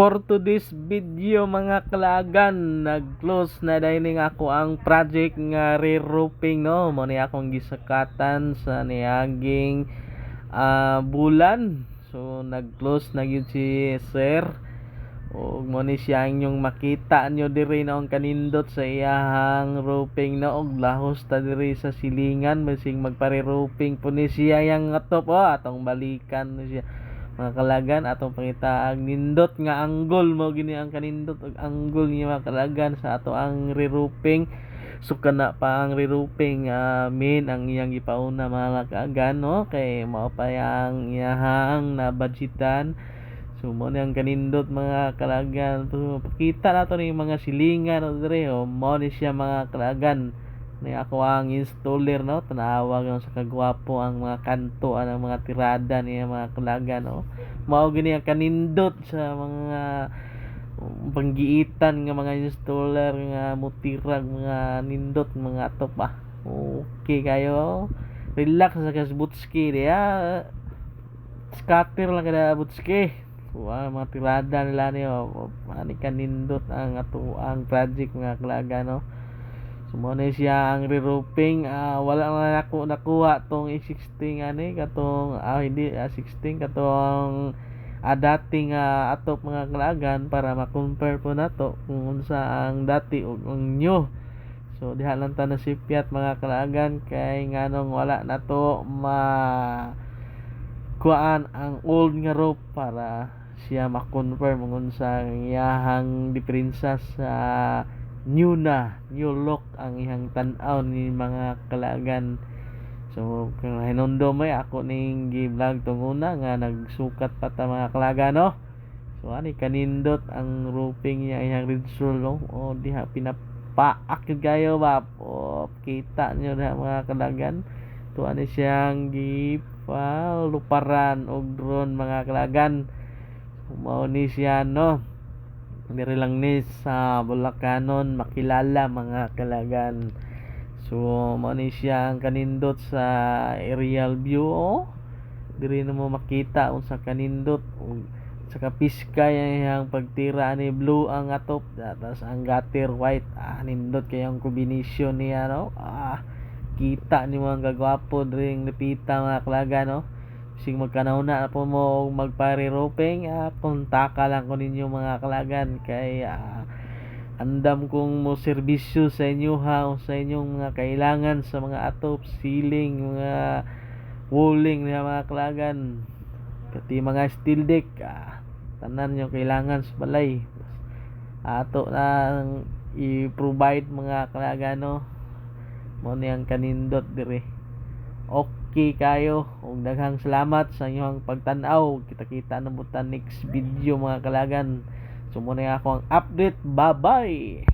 for today's video mga kalagan nag-close na dining ako ang project nga re-roofing no? Mo ni akong gisakatan sa niaging ah, bulan. So nag-close na gyud si sir. Ug mo ni siya inyong makita. Nyo diri na ang kanindot sa iyahang roofing na og lahos ta diri sa silingan basig magpare-roofing po ni siya. Yang atop oh atong balikan na siya mga kalagan atong pangita ang nindot nga anggol. Mo gini ang kanindot ug anggol niya mga kalagan sa ato ang re-roofing so kana pa ang re-roofing ah, main ang iyang gipauna mga no? Kay mao pa yang iyahang na budgetan so mo ni ang kanindot mga kalagan. So pakita nato ni mga silingan o dire o mo ni siya mga kalagan ni ako ang installer no? Tanawag no, sa kagwapo ang mga kanto ang mga tirada niya mga kalagan no? Mao gini ang kanindot sa mga panggiitan nga mga installer nga mutirag mga nindot mga atop ah. Okay kayo? Relax sa kasbutski diya scatter lang kada butski. Wah, mga tirada nila niyo ani kanindot ang ato ang project nga kalaga no Sumo na siya ang re-roofing ah, wala na ako nakuha tong E16 ani katong ah, hindi ah, 16 katong ah, dating ah, atop mga kalagan para ma-compare po nato kung unsa ang dati ug ang new. So diha lang ta nasipyat mga kalagan kay nganong wala nato ma kuan ang old nga roof para siya ma-confirm kung unsa ang iyahang diferensya sa new na new look ang ihang tan-aw ni mga kalagan. So hinundo mo ako ning gi-vlog tong una nga nagsukat pa ta mga kalaga no? So ani kanindot ang roofing niya ihang red soul no? O diha pinapaak yun kayo ba o kita nyo na mga kalagan. To ani siyang gipa luparan og drone mga kalagan. Mao ni siya no diri lang ni sa Bulacanon makilala mga kalagan. So ni siya ang kanindot sa aerial view oh. Diri na mo makita unsa kanindot. Sa kapiska yang pagtira ni blue ang atop. Tapos ang gutter white ah nindot kay ang combination niya no? Ah kita ni mga gagwapo diri napita mga kalagan no sig magkanahuna na po mo og magpare-roofing ah, kontaka lang ko ninyo mga kalagan. Kay ah, andam kong mo serbisyo sa inyo ha o sa inyong mga kailangan sa mga atop, ceiling, mga walling na mga kalagan. Pati mga steel deck ah, tanan nyo kailangan sa balay. Ato lang i-provide mga kalagan no? Mo niyang kanindot dire okay kayo. Ug daghang salamat sa inyong pagtan-aw. Kita-kita na buta next video mga kalagan. So muna ako ang update. Bye bye